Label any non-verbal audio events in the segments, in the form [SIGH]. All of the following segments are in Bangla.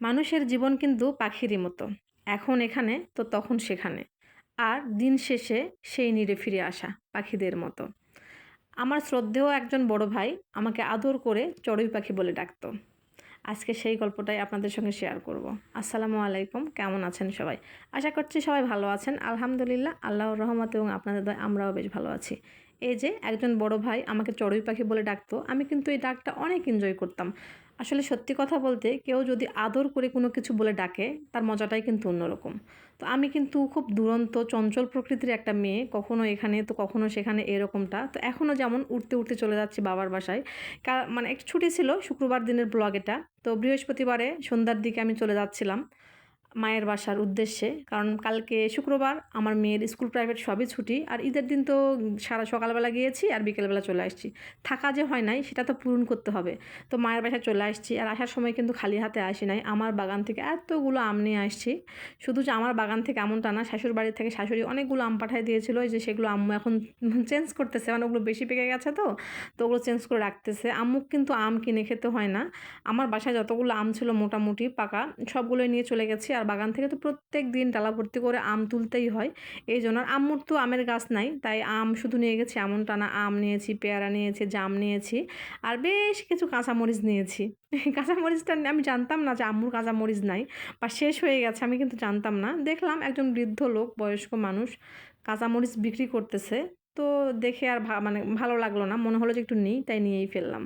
মানুষের জীবন কিন্তু পাখিরই মতো। এখন এখানে, তো তখন সেখানে। আর দিন শেষে সেই নিরে ফিরে আসা পাখিদের মতো। আমার শ্রদ্ধেয় একজন বড় ভাই আমাকে আদর করে চড়ুই পাখি বলে ডাকতো। আজকে সেই গল্পটাই আপনাদের সঙ্গে শেয়ার করব। আসসালামু আলাইকুম, কেমন আছেন সবাই? আশা করছি সবাই ভালো আছেন। আলহামদুলিল্লাহ, আল্লাহর রহমত এবং আপনাদের দয় আমরাও বেশ ভালো আছি। এই যে, একজন বড় ভাই আমাকে চড়ুই পাখি বলে ডাকতো, আমি কিন্তু এই ডাকটা অনেক এনজয় করতাম। আসলে সত্যি কথা বলতে কেউ যদি আদর করে কোনো কিছু বলে ডাকে, তার মজাটাই কিন্তু অন্যরকম। তো আমি কিন্তু খুব দুরন্ত, চঞ্চল প্রকৃতির একটা মেয়ে, কখনো এখানে, তো কখনো সেখানে এরকমটা। তো এখনও যেমন উঠতে উঠতে চলে যাচ্ছি বাবার বাসায়। মানে এক ছুটি ছিল শুক্রবার দিনের ব্লগ এটা। তো বৃহস্পতিবারে সন্ধ্যার দিকে আমি চলে যাচ্ছিলাম। মায়ের বাসার উদ্দেশ্যে। কারণ কালকে শুক্রবার আমার মেয়ের স্কুল প্রাইভেট সবই ছুটি। আর ঈদের দিন তো সারা সকালবেলা গিয়েছি আর বিকেলবেলা চলে আসছি। থাকা যে হয় নাই, সেটা তো পূরণ করতে হবে। তো মায়ের বাসায় চলে আসছি আর আসার সময় কিন্তু খালি হাতে আসি নাই। আমার বাগান থেকে এতগুলো আম নিয়ে আসছি। শুধু যে আমার বাগান থেকে এমনটা না শাশুড় বাড়ি থেকে শাশুড়ি অনেকগুলো আম পাঠাই দিয়েছিল। যে সেগুলো আম্মু এখন চেঞ্জ করতেছে। মানে ওগুলো বেশি পেকে গেছে তো তো ওগুলো চেঞ্জ করে রাখতেছে। আম্মু কিন্তু আম কিনে খেতে হয় না। আমার বাসায় যতগুলো আম ছিল মোটামুটি পাকা, সবগুলোই নিয়ে চলে গেছি। আর বাগান থেকে তো প্রত্যেক দিন ডালা ভর্তি করে আম তুলতেই হয়। এই জন্য আর আম্মুর তো আমের গাছ নাই, তাই আম শুধু নিয়ে গেছি এমন টানা আম নিয়েছি, পেয়ারা নিয়েছি, জাম নিয়েছি আর বেশ কিছু কাঁচামরিচ নিয়েছি। [LAUGHS] কাঁচামরিচটা আমি জানতাম না যে আম্মুর কাঁচামরিচ নাই, বা শেষ হয়ে গেছে, আমি কিন্তু জানতাম না। দেখলাম একজন বৃদ্ধ লোক, বয়স্ক মানুষ কাঁচামরিচ বিক্রি করতেছে, তো দেখে আর মানে ভালো লাগল না, মনে হলো যে একটু নিই, তাই নিয়েই ফেললাম।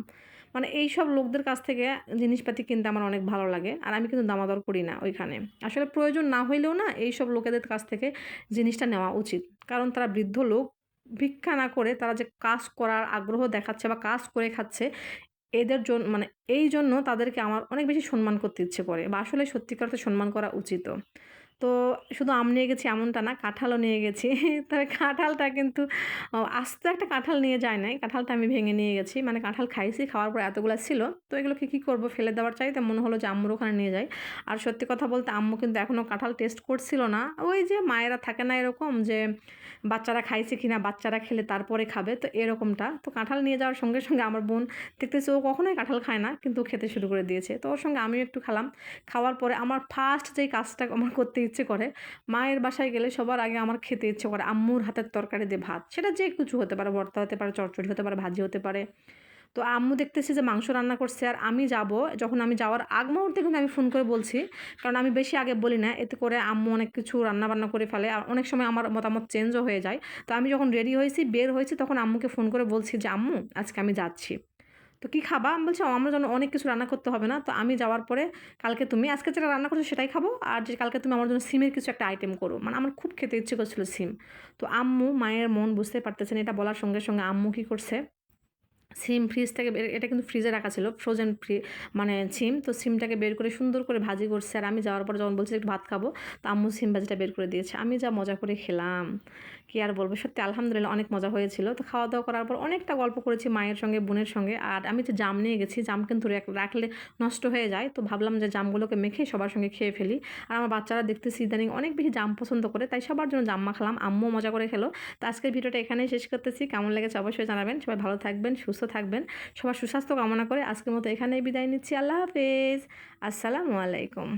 মানে এই সব লোকদের কাছ থেকে জিনিসপাতি কিনতে আমার অনেক ভালো লাগে। আর আমি কিন্তু দামাদর করি না ওইখানে। আসলে প্রয়োজন না হইলেও না এই সব লোকেদের কাছ থেকে জিনিসটা নেওয়া উচিত। কারণ তারা বৃদ্ধ লোক, ভিক্ষা না করে তারা যে কাজ করার আগ্রহ দেখাচ্ছে বা কাজ করে খাচ্ছে, এদের জন্য মানে এই জন্য তাদেরকে আমার অনেক বেশি সম্মান করতে ইচ্ছে করে বা আসলে সত্যিকার সম্মান করা উচিত। তো শুধু আম নিয়ে গেছি এমনটা না, কাঁঠালও নিয়ে গেছি। [LAUGHS] তবে কাঁঠালটা কিন্তু আস্ত একটা কাঁঠাল নিয়ে যায় নাই। কাঁঠালটা আমি ভেঙে নিয়ে গেছি। মানে কাঁঠাল খাইছি, খাওয়ার পর এতগুলো ছিল। তো এগুলোকে কী করব? ফেলে দেওয়ার চাই তো মনে হলো যে আম্মুর ওখানে নিয়ে যাই। আর সত্যি কথা বলতে আম্মু কিন্তু এখনও কাঁঠাল টেস্ট করছিল না। ওই যে মায়েরা থাকে না এরকম যে, বাচ্চারা খাইছে কিনা, বাচ্চারা খেলে তারপরে খাবে, তো এরকমটা। তো কাঁঠাল নিয়ে যাওয়ার সঙ্গে সঙ্গে আমার বোন দেখতেছে ও কখনোই কাঁঠাল খায় না, কিন্তু খেতে শুরু করে দিয়েছে। তো ওর সঙ্গে আমিও একটু খেলাম। খাওয়ার পরে আমার ফার্স্ট যেই কাজটা আমার করতে ইচ্ছে করে। মায়ের বাসায় গেলে সবার আগে আমার খেতে ইচ্ছে করে। আম্মুর হাতের তরকারি দিয়ে ভাত। সেটা যে কিছু হতে পারে, ভর্তা হতে পারে চটচড়ি হতে পারে, ভাজি হতে পারে। তো আম্মু দেখতেছি যে মাংস রান্না করছে আর আমি যাব। যখন আমি যাওয়ার আগ মুহূর্তে কিন্তু আমি ফোন করে বলছি। কারণ আমি বেশি আগে বলি না। এতে করে আম্মু অনেক কিছু রান্না বান্না করে ফেলে আর অনেক সময় আমার মতামত চেঞ্জও হয়ে যায়। তো আমি যখন রেডি হয়েছি, বের হয়েছি, তখন আম্মুকে ফোন করে বলছি যে, আম্মু, আজকে আমি যাচ্ছি। তো কী খাবা? আমি বলছি আমার জন্য অনেক কিছু রান্না করতে হবে না। তো আমি যাওয়ার পরে কালকে তুমি, আজকে যেটা রান্না করছ সেটাই খাব। আর যে কালকে তুমি আমার জন্য সিমের কিছু একটা আইটেম করো। মানে আমার খুব খেতে ইচ্ছে করছিল সিম। তো আম্মু, মায়ের মন বুঝতে পারতেছেন এটা বলার সঙ্গে সঙ্গে আম্মু কী করছে? সিম ফ্রিজ থেকে এটা কিন্তু ফ্রিজে রাখা ছিল ফ্রোজেন ফ্রি মানে সিম। তো সিমটাকে বের করে সুন্দর করে ভাজি করছে আর আমি যাওয়ার পর যখন বলছি একটু ভাত খাব, তো আম্মু সিম ভাজিটা বের করে দিয়েছে। আমি যা মজা করে খেলাম। কি আর বলব, সত্যি আলহামদুলিল্লাহ অনেক মজা হয়েছিল। তো খাওয়া দাওয়া করার পর অনেকটা গল্প করেছি মায়ের সঙ্গে, বোনের সঙ্গে। আর আমি তো জাম নিয়ে গেছি, জাম কিন্তু রাখলে নষ্ট হয়ে যায়। তো ভাবলাম যে জামগুলোকে মেখে সবার সঙ্গে খেয়ে ফেলি। আর আমার বাচ্চারা দেখতেছি ইদানিং অনেক বেশি জাম পছন্দ করে, তাই সবার জন্য জাম মাখলাম আম্মু মজা করে খেলো। তো আজকের ভিডিওটা এখানেই শেষ করতেছি। কেমন লেগেছে অবশ্যই জানাবেন। সবাই ভালো থাকবেন, সুস্থ থাকবেন সবার সুস্বাস্থ্য কামনা করে আজকের মতো এখানেই বিদায় নিচ্ছি আল্লাহ হাফেজ আসসালামু আলাইকুম।